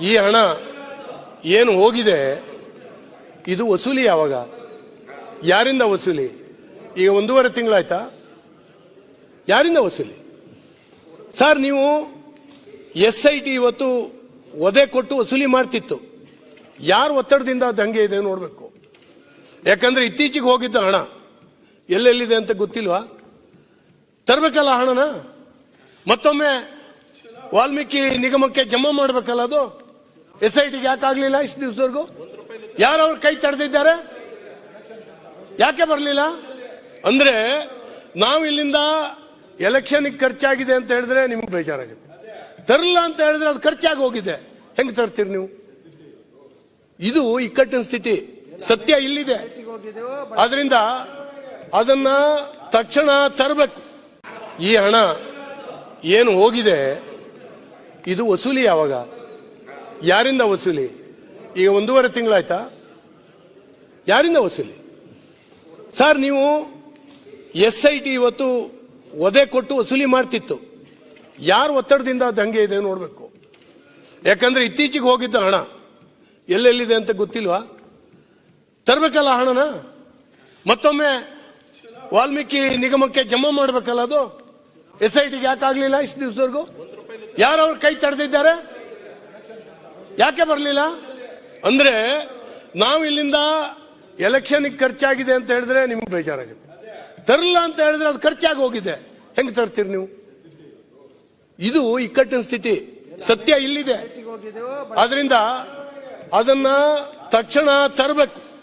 ಈ ಹಣ ಏನು ಹೋಗಿದೆ, ಇದು ವಸೂಲಿ ಯಾವಾಗ? ಯಾರಿಂದ ವಸೂಲಿ? ಈಗ ಒಂದೂವರೆ ತಿಂಗಳಾಯ್ತಾ? ಯಾರಿಂದ ವಸೂಲಿ? ಸರ್, ನೀವು ಎಸ್ ಐ ಟಿ ಇವತ್ತು ಒದೆ ಕೊಟ್ಟು ವಸೂಲಿ ಮಾಡ್ತಿತ್ತು. ಯಾರು ಒತ್ತಡದಿಂದ ಅದು ಇದೆ ನೋಡಬೇಕು. ಯಾಕಂದ್ರೆ ಇತ್ತೀಚೆಗೆ ಹೋಗಿದ್ದ ಹಣ ಎಲ್ಲೆಲ್ಲಿದೆ ಅಂತ ಗೊತ್ತಿಲ್ವಾ? ತರಬೇಕಲ್ಲ ಹಣನ? ಮತ್ತೊಮ್ಮೆ ವಾಲ್ಮೀಕಿ ನಿಗಮಕ್ಕೆ ಜಮಾ ಮಾಡಬೇಕಲ್ಲ ಅದು? ಎಸ್ ಐ ಟಿಗೆ ಯಾಕೆ ಆಗ್ಲಿಲ್ಲ ಇಷ್ಟು ದಿವಸವರೆಗೂ ಯಾರು ಅವ್ರ ಕೈ ತಡೆದಿದ್ದಾರೆ? ಯಾಕೆ ಬರಲಿಲ್ಲ? ಅಂದ್ರೆ ನಾವು ಇಲ್ಲಿಂದ ಎಲೆಕ್ಷನ್ ಖರ್ಚಾಗಿದೆ ಅಂತ ಹೇಳಿದ್ರೆ ನಿಮ್ಗೆ ಬೇಜಾರಾಗುತ್ತೆ. ತರಲ್ಲ ಅಂತ ಹೇಳಿದ್ರೆ ಅದು ಖರ್ಚಾಗಿ ಹೋಗಿದೆ. ಹೆಂಗ್ ತರ್ತೀರಿ ನೀವು? ಇದು ಇಕ್ಕಟ್ಟಿನ ಸ್ಥಿತಿ. ಸತ್ಯ ಇಲ್ಲಿದೆ. ಆದ್ರಿಂದ ಅದನ್ನ ತಕ್ಷಣ ತರಬೇಕು. ಈ ಹಣ ಏನು ಹೋಗಿದೆ, ಇದು ವಸೂಲಿ ಯಾವಾಗ? ಯಾರಿಂದ ವಸೂಲಿ? ಈಗ ಒಂದೂವರೆ ತಿಂಗಳಾಯ್ತಾ? ಯಾರಿಂದ ವಸೂಲಿ? ಸರ್, ನೀವು ಎಸ್ ಐ ಟಿ ಇವತ್ತು ಒದೆ ಕೊಟ್ಟು ವಸೂಲಿ ಮಾಡ್ತಿತ್ತು. ಯಾರು ಒತ್ತಡದಿಂದ ಅದು ಹಂಗೆ ಇದೆ ನೋಡಬೇಕು. ಯಾಕಂದ್ರೆ ಇತ್ತೀಚೆಗೆ ಹೋಗಿದ್ದ ಹಣ. ಎಲ್ಲೆಲ್ಲಿದೆ ಅಂತ ಗೊತ್ತಿಲ್ವಾ? ತರಬೇಕಲ್ಲ ಹಣನ? ಮತ್ತೊಮ್ಮೆ ವಾಲ್ಮೀಕಿ ನಿಗಮಕ್ಕೆ ಜಮಾ ಮಾಡಬೇಕಲ್ಲ ಅದು? ಎಸ್ ಐ ಟಿಗೆ ಯಾಕೆ ಆಗ್ಲಿಲ್ಲ ಇಷ್ಟು ದಿವಸವರೆಗೂ ಯಾರು ಅವ್ರ ಕೈ ತಡೆದಿದ್ದಾರೆ? ಯಾಕೆ ಬರಲಿಲ್ಲ? ಅಂದ್ರೆ ನಾವು ಇಲ್ಲಿಂದ ಎಲೆಕ್ಷನ್ ಖರ್ಚಾಗಿದೆ ಅಂತ ಹೇಳಿದ್ರೆ ನಿಮ್ಗೆ ಬೇಜಾರಾಗುತ್ತೆ. ತರಲ್ಲ ಅಂತ ಹೇಳಿದ್ರೆ ಅದು ಖರ್ಚಾಗಿ ಹೋಗಿದೆ. ಹೆಂಗ್ ತರ್ತೀರಿ ನೀವು? ಇದು ಇಕ್ಕಟ್ಟಿನ ಸ್ಥಿತಿ. ಸತ್ಯ ಇಲ್ಲಿದೆ. ಆದ್ರಿಂದ ಅದನ್ನ ತಕ್ಷಣ ತರಬೇಕು.